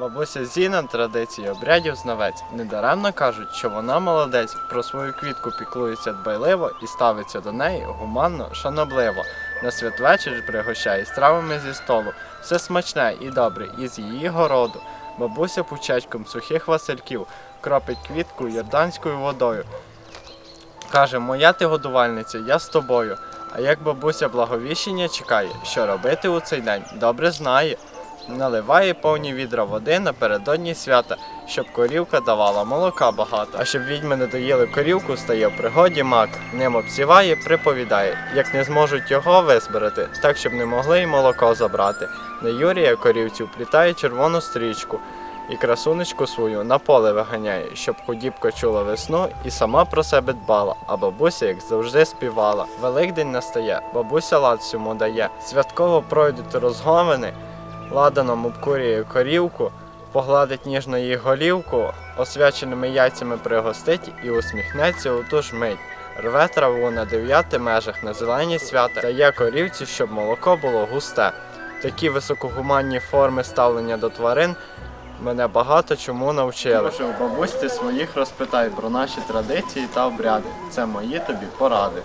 Бабуся Зіна традиції обрядів знавець. Недаремно кажуть, що вона молодець, про свою квітку піклується дбайливо і ставиться до неї гуманно, шанобливо. На святвечір пригощає стравами зі столу. Все смачне і добре із її городу. Бабуся пучечком сухих васильків кропить квітку йорданською водою. Каже, моя ти годувальниця, я з тобою. А як бабуся благовіщення чекає, що робити у цей день, добре знає. Наливає повні відра води напередодні свята, щоб корівка давала молока багато. А щоб відьми не доїли корівку, стає в пригоді мак. Ним обсіває, приповідає, як не зможуть його визбирати, так щоб не могли й молоко забрати. На Юрія корівці вплітає червону стрічку і красунечку свою на поле виганяє, щоб худібка чула весну і сама про себе дбала, а бабуся, як завжди, співала. Великдень настає, бабуся лад всьому дає. Святково пройдуть розгомини, ладаном обкурює корівку, погладить ніжно її голівку, освяченими яйцями пригостить і усміхнеться у ту ж мить. Рве траву на дев'яти межах на зелені свята, дає корівці, щоб молоко було густе. Такі високогуманні форми ставлення до тварин мене багато чому навчили. Може, у бабусь ти своїх розпитай про наші традиції та обряди. Це мої тобі поради.